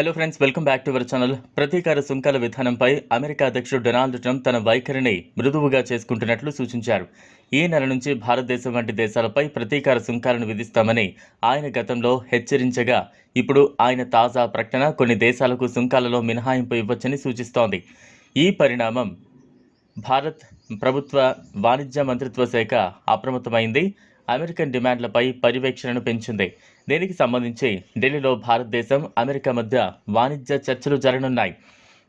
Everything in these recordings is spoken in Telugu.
Hello friends welcome back to our channel ప్రతీకార సుంకాల విధానంపై అమెరికా అధ్యక్షుడు డొనాల్డ్ ట్రంప్ తన వైఖరిని మృదువుగా చేసుకుంటున్నట్లు సూచించారు. ఈ నెల నుంచి భారతదేశం వంటి దేశాలపై ప్రతీకార సుంకాలను విధిస్తామని ఆయన గతంలో హెచ్చరించగా ఇప్పుడు ఆయన తాజా ప్రకటన కొన్ని దేశాలకు సుంకాలలో మినహాయింపు ఇవ్వచ్చని సూచిస్తోంది. ఈ పరిణామం భారత్ ప్రభుత్వ వాణిజ్య మంత్రిత్వ శాఖ అప్రమత్తమైంది. అమెరికన్ డిమాండ్లపై పర్యవేక్షణను పెంచింది. దీనికి సంబంధించి ఢిల్లీలో భారతదేశం అమెరికా మధ్య వాణిజ్య చర్చలు జరగనున్నాయి.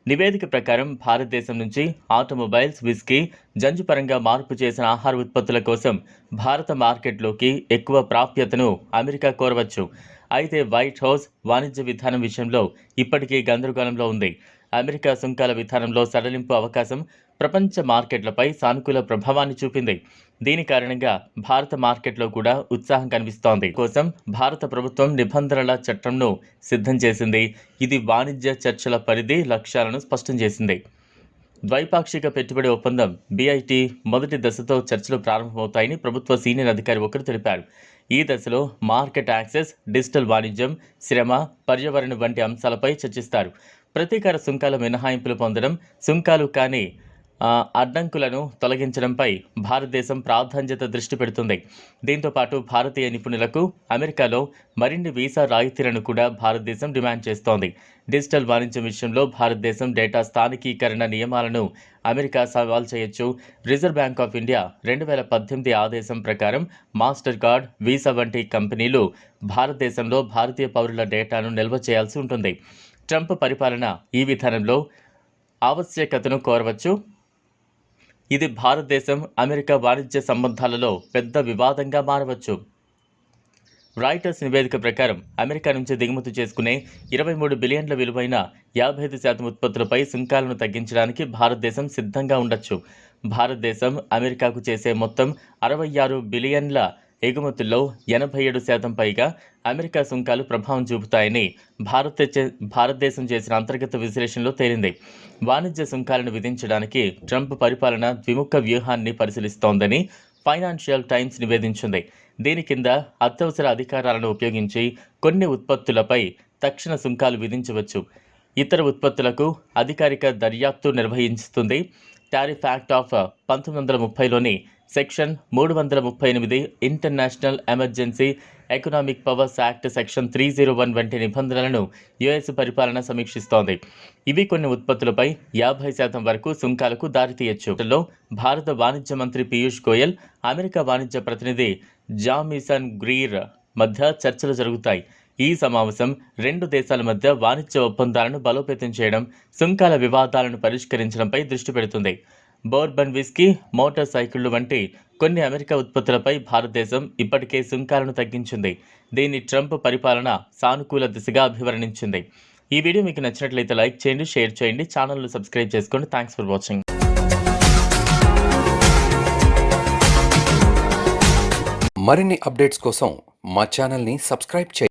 నివేదిక ప్రకారం భారతదేశం నుంచి ఆటోమొబైల్స్ విస్కీ జంజుపరంగా మార్పు చేసిన ఆహార ఉత్పత్తుల కోసం భారత మార్కెట్లోకి ఎక్కువ ప్రాప్యతను అమెరికా కోరవచ్చు. అయితే వైట్ హౌస్ వాణిజ్య విధానం విషయంలో ఇప్పటికీ గందరగోళంలో ఉంది. అమెరికా సుంకాల విధానంలో సడలింపు అవకాశం ప్రపంచ మార్కెట్లపై సానుకూల ప్రభావాన్ని చూపింది. దీని కారణంగా భారత మార్కెట్లో కూడా ఉత్సాహం కనిపిస్తోంది. కోసం భారత ప్రభుత్వం నిబంధనల చట్టంను సిద్ధం చేసింది. ఇది వాణిజ్య చర్చల పరిధి లక్ష్యాలను స్పష్టం చేసింది. ద్వైపాక్షిక పెట్టుబడి ఒప్పందం బీఐటీ మొదటి దశతో చర్చలు ప్రారంభమవుతాయని ప్రభుత్వ సీనియర్ అధికారి ఒకరు తెలిపారు. ఈ దశలో మార్కెట్ యాక్సెస్ డిజిటల్ వాణిజ్యం శ్రమ పర్యావరణం వంటి అంశాలపై చర్చిస్తారు. ప్రతీకార సుంకాల మినహాయింపులు పొందడం సుంకాలు కానీ అడ్డంకులను తొలగించడంపై భారతదేశం ప్రాధాన్యత దృష్టి పెడుతుంది. దీంతో పాటు భారతీయ నిపుణులకు అమెరికాలో మరిన్ని వీసా రాయితీలను కూడా భారతదేశం డిమాండ్ చేస్తోంది. డిజిటల్ వాణిజ్యం విషయంలో భారతదేశం డేటా స్థానికీకరణ నియమాలను అమెరికా సవాల్ చేయొచ్చు. రిజర్వ్ బ్యాంక్ ఆఫ్ ఇండియా రెండు వేల పద్దెనిమిది ఆదేశం ప్రకారం మాస్టర్ కార్డ్ వీసా వంటి కంపెనీలు భారతదేశంలో భారతీయ పౌరుల డేటాను నిల్వ చేయాల్సి ఉంటుంది. ట్రంప్ పరిపాలన ఈ విధానంలో ఆవశ్యకతను కోరవచ్చు. ఇది భారతదేశం అమెరికా వాణిజ్య సంబంధాలలో పెద్ద వివాదంగా మారవచ్చు. రాయిటర్స్ నివేదిక ప్రకారం అమెరికా నుంచి దిగుమతి చేసుకునే ఇరవై మూడు బిలియన్ల విలువైన యాభై ఐదు శాతం ఉత్పత్తులపై సుంకాలను తగ్గించడానికి భారతదేశం సిద్ధంగా ఉండొచ్చు. భారతదేశం అమెరికాకు చేసే మొత్తం అరవై ఆరు బిలియన్ల ఎగుమతుల్లో ఎనభై ఏడు శాతం పైగా అమెరికా సుంకాలు ప్రభావం చూపుతాయని భారత భారతదేశం చేసిన అంతర్గత విశ్లేషణలో తేలింది. వాణిజ్య సుంకాలను విధించడానికి ట్రంప్ పరిపాలన ద్విముఖ వ్యూహాన్ని పరిశీలిస్తోందని ఫైనాన్షియల్ టైమ్స్ నివేదించింది. దీని కింద అత్యవసర అధికారాలను ఉపయోగించి కొన్ని ఉత్పత్తులపై తక్షణ సుంకాలు విధించవచ్చు. ఇతర ఉత్పత్తులకు అధికారిక దర్యాప్తు నిర్వహిస్తుంది. టారిఫ్ యాక్ట్ ఆఫ్ పంతొమ్మిది వందల ముప్పైలోని సెక్షన్ మూడు వందల ముప్పై ఎనిమిది international emergency economic powers act section three zero one వంటి నిబంధనలను యుఎస్ పరిపాలన సమీక్షిస్తోంది. ఇవి కొన్ని ఉత్పత్తులపై యాభై శాతం వరకు సుంకాలకు దారితీయచ్చు భారత వాణిజ్య మంత్రి పీయూష్ గోయల్ అమెరికా వాణిజ్య ప్రతినిధి జామిసన్ గ్రీర్ మధ్య చర్చలు జరుగుతాయి. ఈ సమావేశం రెండు దేశాల మధ్య వాణిజ్య ఒప్పందాలను బలోపేతం చేయడం సుంకాల వివాదాలను పరిష్కరించడంపై దృష్టి పెడుతుంది. బోర్బన్ విస్కీ మోటార్ సైకిళ్ళు వంటి కొన్ని అమెరికా ఉత్పత్తులపై భారతదేశం ఇప్పటికే సుంకాలను తగ్గించింది. దీన్ని ట్రంప్ పరిపాలన సానుకూల దిశగా అభివర్ణించింది. ఈ వీడియో మీకు నచ్చినట్లయితే లైక్ చేయండి షేర్ చేయండి ఛానల్ను సబ్స్క్రైబ్ చేసుకోండి. Thanks for watching. మరిన్ని అప్డేట్స్ కోసం మా ఛానల్ని సబ్స్క్రైబ్ చేయండి.